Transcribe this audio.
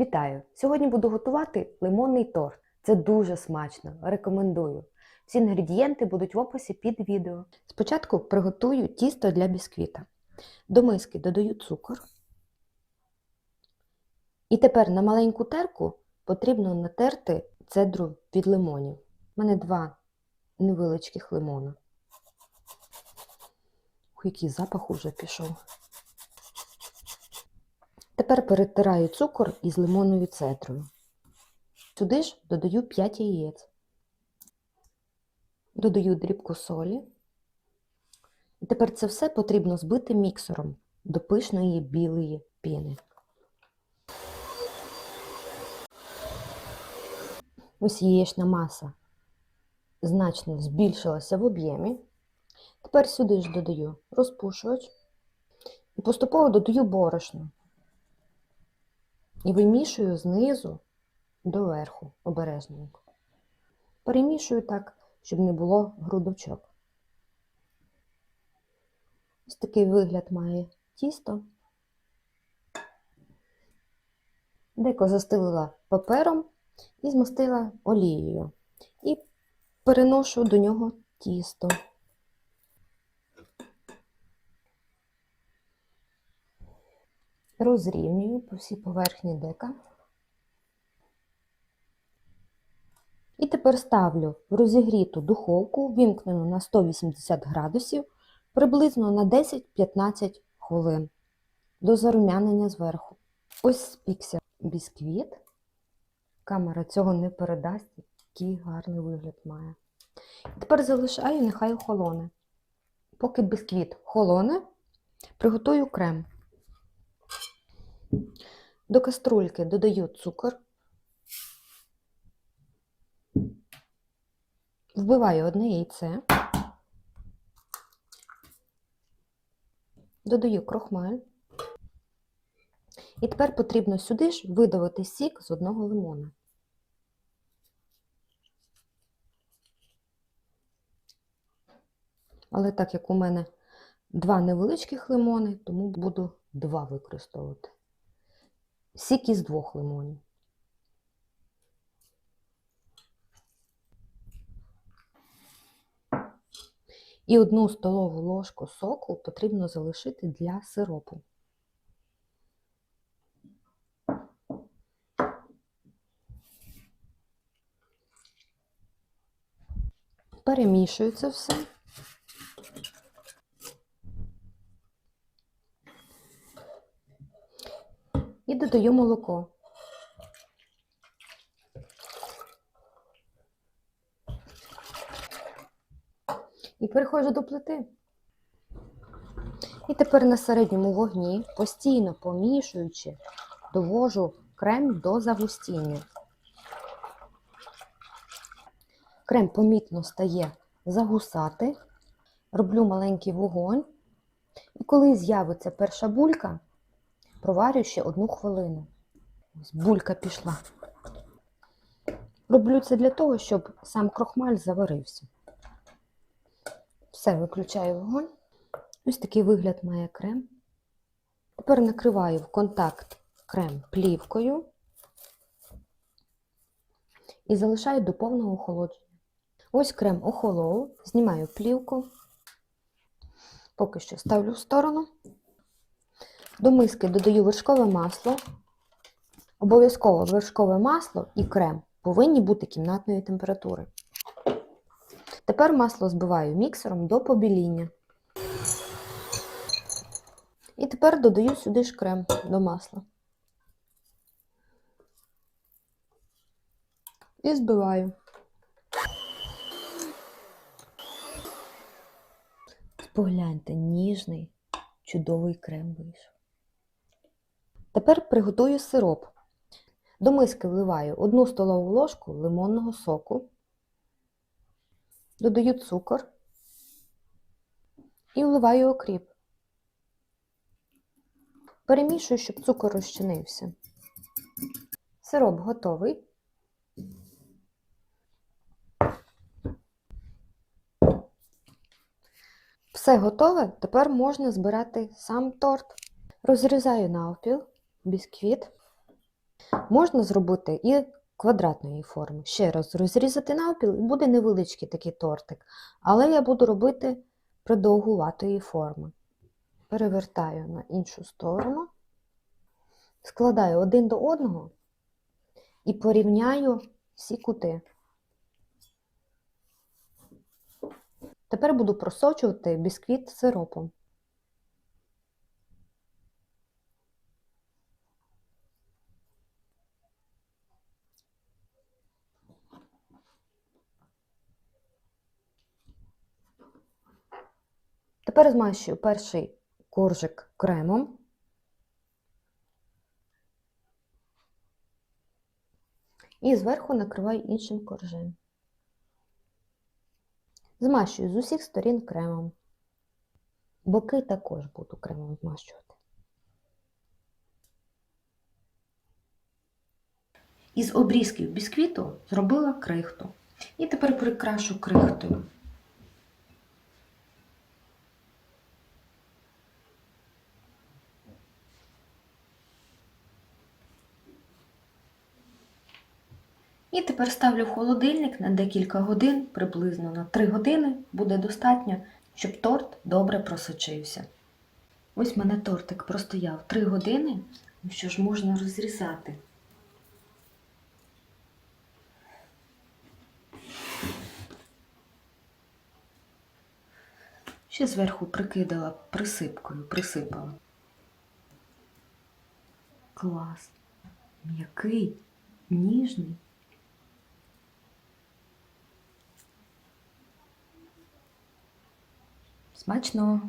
Вітаю! Сьогодні буду готувати лимонний торт. Це дуже смачно, рекомендую. Всі інгредієнти будуть в описі під відео. Спочатку приготую тісто для бісквіта. До миски додаю цукор. І тепер на маленьку терку потрібно натерти цедру від лимонів. У мене два невеличких лимона. Ух, який запах уже пішов. Тепер перетираю цукор із лимонною цедрою. Сюди ж додаю 5 яєць. Додаю дрібку солі. І тепер це все потрібно збити міксером до пишної білої піни. Ось яєчна маса значно збільшилася в об'ємі. Тепер сюди ж додаю розпушувач і поступово додаю борошно. І вимішую знизу до верху обережненько. Перемішую так, щоб не було грудочок. Ось такий вигляд має тісто. Деко застелила папером і змастила олією. І переношу до нього тісто. Розрівнюю по всій поверхні дека. І тепер ставлю в розігріту духовку, вімкнену на 180 градусів, приблизно на 10-15 хвилин до зарум'янення зверху. Ось спікся бісквіт. Камера цього не передасть, який гарний вигляд має. Тепер залишаю, нехай охолоне. Поки бісквіт холоне, приготую крем. До каструльки додаю цукор, вбиваю одне яйце, додаю крохмаль. І тепер потрібно сюди ж видавити сік з одного лимона. Але так як у мене два невеличких лимони, тому буду два використовувати. Сік із двох лимонів. І одну столову ложку соку потрібно залишити для сиропу. Перемішую це все. І додаю молоко. І переходжу до плити. І тепер на середньому вогні, постійно помішуючи, довожу крем до загустіння. Крем помітно стає загусати, роблю маленький вогонь. І коли з'явиться перша булька, проварю ще одну хвилину. Ось булька пішла. Роблю це для того, щоб сам крохмаль заварився. Все, виключаю вогонь. Ось такий вигляд має крем. Тепер накриваю в контакт крем плівкою і залишаю до повного охолодження. Ось крем охолов, знімаю плівку, поки що ставлю в сторону. До миски додаю вершкове масло. Обов'язково вершкове масло і крем повинні бути кімнатної температури. Тепер масло збиваю міксером до побіління. І тепер додаю сюди ж крем до масла. І збиваю. Погляньте, ніжний, чудовий крем вийшов. Тепер приготую сироп. До миски вливаю 1 столову ложку лимонного соку, додаю цукор і вливаю окріп. Перемішую, щоб цукор розчинився. Сироп готовий. Все готове, тепер можна збирати сам торт. Розрізаю навпіл, бісквіт Можна зробити і квадратної форми. Ще раз розрізати навпіл і буде невеличкий такий тортик. Але я буду робити продовгуватої форми. Перевертаю на іншу сторону, складаю один до одного і порівняю всі кути. Тепер буду просочувати бісквіт сиропом. Тепер змащую перший коржик кремом. І зверху накриваю іншим коржем. Змащую з усіх сторін кремом. Боки також буду кремом змащувати. Із обрізків бісквіту зробила крихту. І тепер прикрашу крихтою. І тепер ставлю в холодильник на декілька годин, приблизно на 3 години буде достатньо, щоб торт добре просочився. Ось в мене тортик простояв 3 години, ну що ж можна розрізати. Ще зверху прикидала присипкою, присипала. Клас. М'який, ніжний. Смачного!